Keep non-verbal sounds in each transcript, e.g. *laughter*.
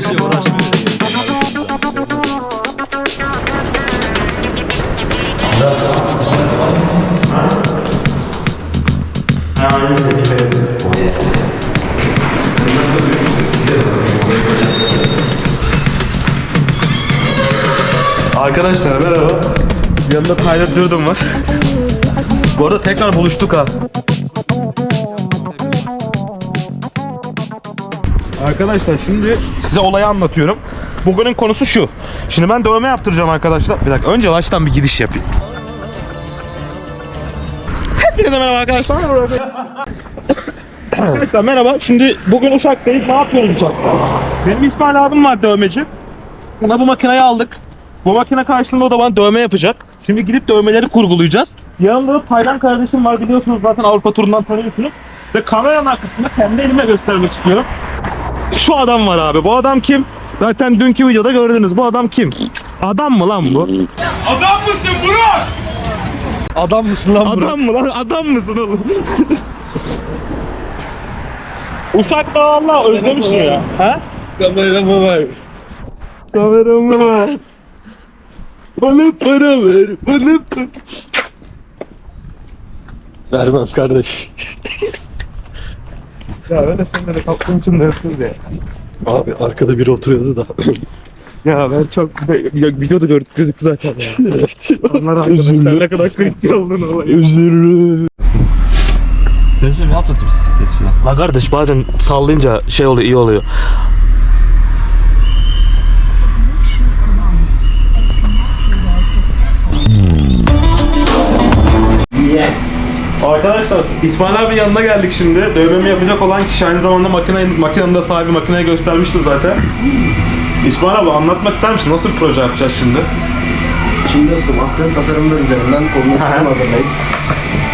şey uğraşmıyor diye. Arkadaşlar merhaba. Yanımda Tyler Durden var. Bu arada tekrar buluştuk ha. Arkadaşlar şimdi size olayı anlatıyorum. Bugünün konusu şu. Şimdi ben dövme yaptıracağım arkadaşlar. Bir dakika önce baştan bir gidiş yapayım. Hepinize merhaba arkadaşlar. Arkadaşlar merhaba. Şimdi bugün Uşak'tayız. Ne yapıyoruz Uşak'ta? Benim İsmail abim var dövmeci. Ona bu makineyi aldık. Bu makine karşılığında o da bana dövme yapacak. Şimdi gidip dövmeleri kurgulayacağız. Yanımda da Taylan kardeşim var biliyorsunuz zaten Avrupa turundan tanıyorsunuz. Ve kameranın arkasında kendi elime göstermek istiyorum. Şu adam var abi. Bu adam kim? Zaten dünkü videoda gördünüz. Bu adam kim? Adam mı lan bu? Adam mısın lan Adam mı lan? Adam mısın oğlum? *laughs* Uşak'ta valla özlemişim ya. Ha? Kameramı var. Kameramı var. Bana para ver. Bana para. Vermem kardeş. Ya öyle senleri kaptığım için de yapıyoruz ya. Abi arkada biri oturuyordu da. Ya ben çok ya, videoda gördük gözüktü zaten ya. *laughs* evet. Onlar arkadaşlar ne kadar kritik olduğunu olayı. Özür Tespih mi atlatayım siz tespih? La kardeş bazen sallayınca şey oluyor iyi oluyor. Arkadaşlar İsmail abi yanına geldik şimdi. Dövmemi yapacak olan kişi aynı zamanda makine, makinenin de sahibi makineyi göstermiştim zaten. İsmail abi anlatmak ister misin? Nasıl bir proje yapacağız şimdi? Şimdi dostum attığın tasarımlar üzerinden koluna çizim hazırlayıp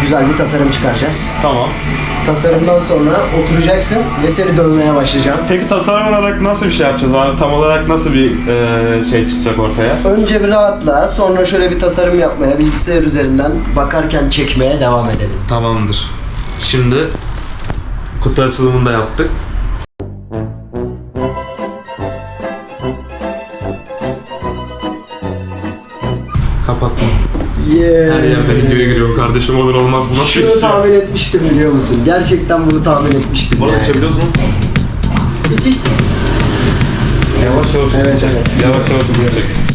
güzel bir tasarım çıkaracağız. Tamam. Tasarımdan sonra oturacaksın ve seni dövmeye başlayacağım. Peki tasarım olarak nasıl bir şey yapacağız abi? Tam olarak nasıl bir e, şey çıkacak ortaya? Önce bir rahatla, sonra şöyle bir tasarım yapmaya, bilgisayar üzerinden bakarken çekmeye devam edelim. Tamamdır. Şimdi kutu açılımını da yaptık. Her yerde videoya giriyorum kardeşim olur olmaz bu nasıl Şunu tahmin etmiştim biliyor musun? Gerçekten bunu tahmin etmiştim. Bu arada yani. içebiliyorsun. İç iç. Yavaş yavaş Evet, evet. Yavaş yavaş hızını çek.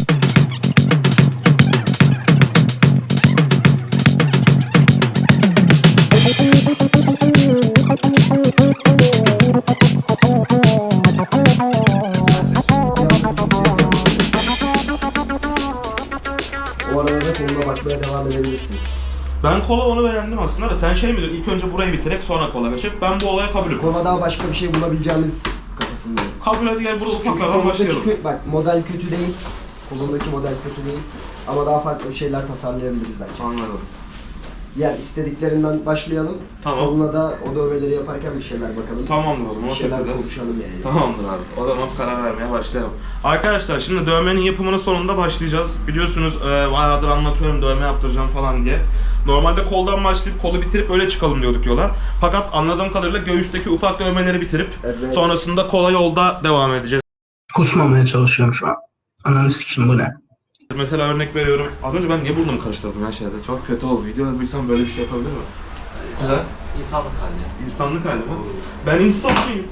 O arada da koluna bakmaya devam edebilirsin. Ben kola onu beğendim aslında da sen şey mi diyorsun ilk önce burayı bitirek sonra kola geçip ben bu olaya kabulüm. Kola daha başka bir şey bulabileceğimiz kafasındayım. Kabul hadi gel burada Çünkü ufaklardan başlayalım. kö- bak model kötü değil. Kolundaki model kötü değil. Ama daha farklı bir şeyler tasarlayabiliriz belki. Anladım. Yani istediklerinden başlayalım. Tamam. Koluna da o dövmeleri yaparken bir şeyler bakalım. Tamamdır o zaman Bir o şeyler şekilde. konuşalım yani. Tamamdır abi. O zaman karar vermeye başlayalım. Arkadaşlar şimdi dövmenin yapımının sonunda başlayacağız. Biliyorsunuz e, bayağıdır anlatıyorum dövme yaptıracağım falan diye. Normalde koldan başlayıp kolu bitirip öyle çıkalım diyorduk yola. Fakat anladığım kadarıyla göğüsteki ufak dövmeleri bitirip Evet. sonrasında kola yolda devam edeceğiz. Kusmamaya çalışıyorum şu an. Ananı sikeyim bu ne? Mesela örnek veriyorum. Az önce ben niye burnumu karıştırdım her şeyde? Çok kötü oldu. Videoda bilsem böyle bir şey yapabilir mi? Güzel. İnsanlık hali. İnsanlık hali mi? Ben insan mıyım?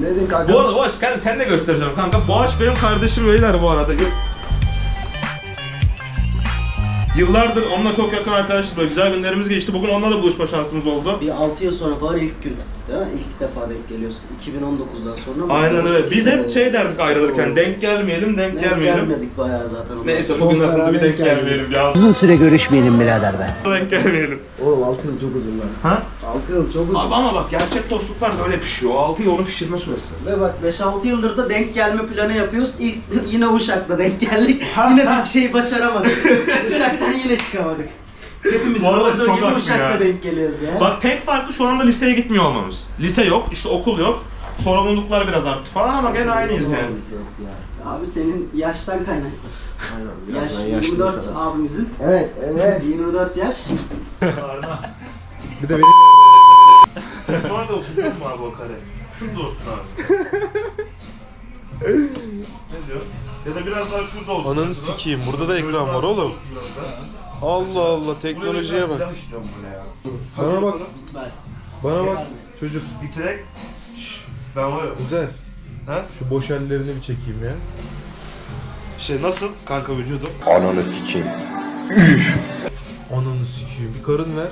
Ne dedin kanka? Bu arada Boğaç, kanka sen de göstereceğim kanka. Boğaç benim kardeşim beyler bu arada. Yıllardır onunla çok yakın arkadaşız. Böyle güzel günlerimiz geçti. Bugün onunla da buluşma şansımız oldu. Bir 6 yıl sonra falan ilk gün değil mi? İlk defa denk geliyorsun. 2019'dan sonra mı? Aynen öyle. Biz hep şey derdik ayrılırken. Denk Denk gelmeyelim, denk gelmeyelim. gelmedik bayağı zaten. ondan Neyse bugün nasıl bir denk denk gelmeyelim ya. Uzun süre görüşmeyelim birader be. Denk gelmeyelim. Oğlum 6 yıl çok uzun lan. Ha? 6 yıl çok uzun. Abi ama bak gerçek dostluklar böyle pişiyor. 6 yıl onu pişirme süresi. Ve bak 5-6 yıldır da denk gelme planı yapıyoruz. İlk *laughs* yine Uşak'ta denk geldik. yine bir şey başaramadık. Uşak'tan yine çıkamadık. Hepimiz Bu arada çok gibi haklı Uşak'ta ya. denk geliyoruz ya. Bak tek farkı şu anda liseye gitmiyor olmamız. Lise yok, işte okul yok. Sorumluluklar biraz arttı falan ama gene aynıyız yani. Ya. Abi senin yaştan kaynaklı. Aynen. Yaş biraz ben yaşlıyım 24 sana. abimizin. Evet, evet. 24 yaş. *laughs* Bir de benim Nerede oturuyor mu abi o kare? Şurada olsun abi. ne diyor? Ya da biraz daha şurada olsun. Ananı sikeyim burada da ekran var oğlum. Şurada. Allah Allah teknolojiye bak. Bana bak. Bana bak çocuk. Bitirek. Ben var ya. Güzel. Ha? Şu boş ellerini bir çekeyim ya. Şey nasıl kanka vücudum? Ananı sikeyim. Bir karın ver.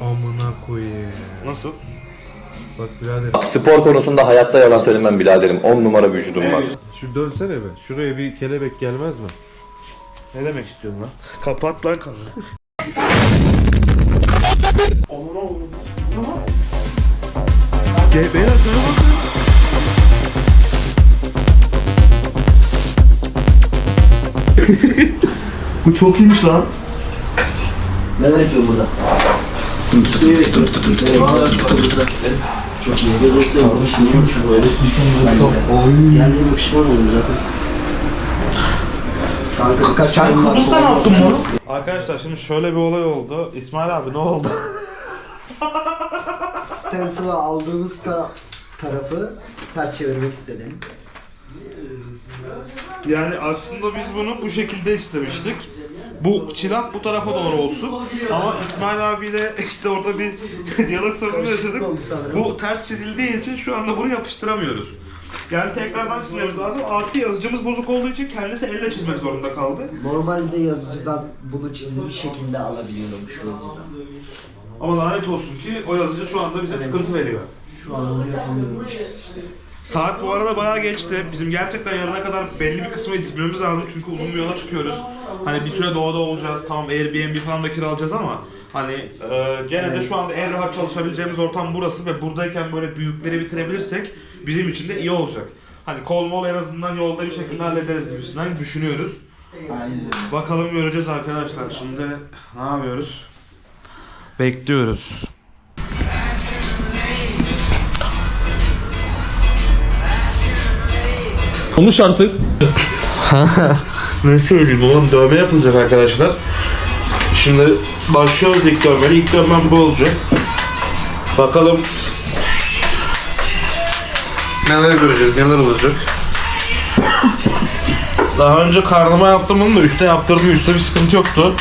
Amına koyayım. Nasıl? Bak birader. Spor konusunda hayatta yalan söylemem biraderim. 10 numara vücudum var. Şu dönsene be. Şuraya bir kelebek gelmez mi? Ne demek istiyorsun lan? Kapat lan kanalı. Gel beyler sana bak. Bu çok iyiymiş lan. Neler yapıyor burada? Çok iyi. Göz olsa yapalım. Şimdi şu böyle. Geldiğime pişman oldum zaten. Kanka birkaç Sen Kıbrıs'ta ne yaptın bunu? Arkadaşlar şimdi şöyle bir olay oldu. İsmail abi ne oldu? *laughs* Stencil'ı aldığımız ta- tarafı ters çevirmek istedim. Yani aslında biz bunu bu şekilde istemiştik. Bu çilak bu tarafa doğru olsun. Ama İsmail abiyle *laughs* işte orada bir *laughs* diyalog sorunu yaşadık. Bu ters çizildiği için şu anda bunu yapıştıramıyoruz. Yani tekrardan çizmemiz lazım. Artı yazıcımız bozuk olduğu için kendisi elle çizmek zorunda kaldı. Normalde yazıcıdan bunu çizilmiş şekilde alabiliyorum şu yazıdan. Ama lanet olsun ki o yazıcı şu anda bize sıkıntı veriyor. Şu an onu yapamıyorum. Saat bu arada bayağı geçti. Bizim gerçekten yarına kadar belli bir kısmı yetişmemiz lazım çünkü uzun bir yola çıkıyoruz. Hani bir süre doğada olacağız. Tamam Airbnb falan da kiralayacağız ama hani e, gene de şu anda en rahat çalışabileceğimiz ortam burası ve buradayken böyle büyükleri bitirebilirsek bizim için de iyi olacak. Hani kol mol en azından yolda bir şekilde hallederiz gibisinden düşünüyoruz. Bakalım göreceğiz arkadaşlar. Şimdi ne yapıyoruz? Bekliyoruz. Konuş artık. *laughs* Ne söyleyeyim oğlum dövme yapılacak arkadaşlar. Şimdi başlıyoruz ilk dövmeyle. İlk dövmem bu olacak. Bakalım neler göreceğiz, neler olacak. Daha önce karnıma yaptım bunu da üstte yaptırdım. Üstte bir sıkıntı yoktu.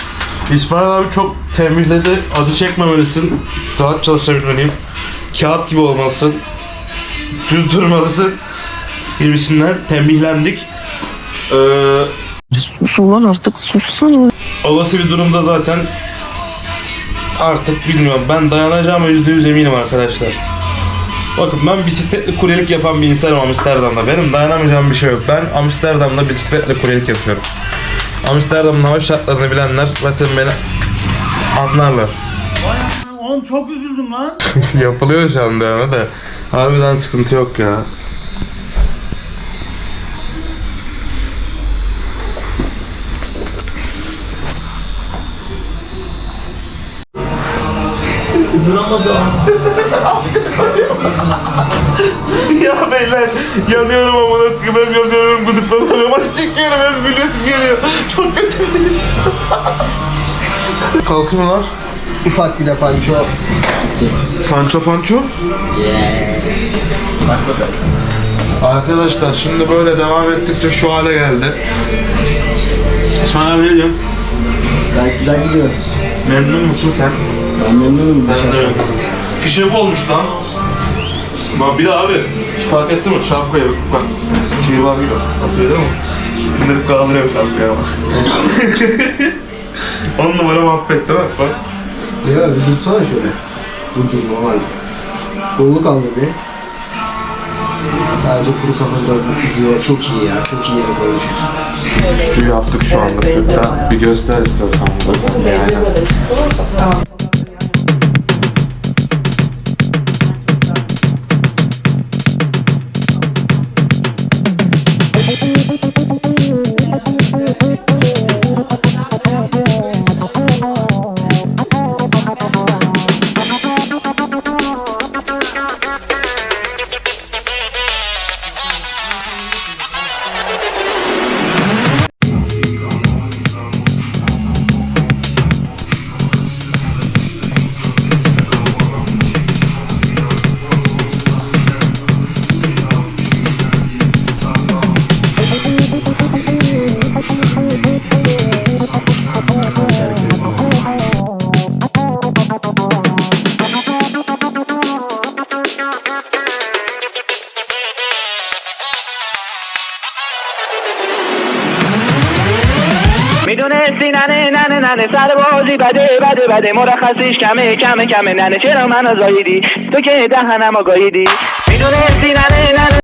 İsmail abi çok temizledi. Acı çekmemelisin. Rahat çalışabilmeliyim. Kağıt gibi olmalısın. Düz durmalısın. Gibisinden tembihlendik. Ee, Ulan artık sussana. Olası bir durumda zaten artık bilmiyorum. Ben dayanacağıma yüzde yüz eminim arkadaşlar. Bakın ben bisikletli kuryelik yapan bir insanım Amsterdam'da. Benim dayanamayacağım bir şey yok. Ben Amsterdam'da bisikletle kuryelik yapıyorum. Amsterdam'ın hava şartlarını bilenler zaten beni anlarlar. Oğlum çok üzüldüm lan. *laughs* Yapılıyor şu anda yani de. Harbiden sıkıntı yok ya. *laughs* ya beyler yanıyorum amına koyayım hem yanıyorum gıdıklanıyorum maç çekiyorum hem gülüyorsun geliyor çok kötü bir his. Kalkıyorlar Ufak bir de panço. Sancho Pancho Bak bakalım. Arkadaşlar şimdi böyle devam ettikçe şu hale geldi İsmail abi ne diyorsun? Gayet güzel gidiyor. Memnun musun sen? Ben memnunum Ben de. Fişek olmuş lan. Bak bir de abi fark ettin mi şapkaya bak. bak. Şey var gibi. Nasıl öyle mi? İndirip kaldırıyor şapkaya bak. *laughs* On numara muhabbet değil mi? Bak. Ya bir dursana şöyle. Dur dur normal. Kolunu kaldır bir. Sadece kuru kafanı dört gidiyor. Çok iyi ya. Çok iyi yere koymuşuz. Şu yaptık şu anda sırtta. Bir göster istiyorsan burada. Aynen. Tamam. ننه سر بازی بده بده بده. مرخصیش کمه کمه کمه. ننه چرا منو زاییدی تو که دهنم گاییدی می‌دونستی ننه ننه.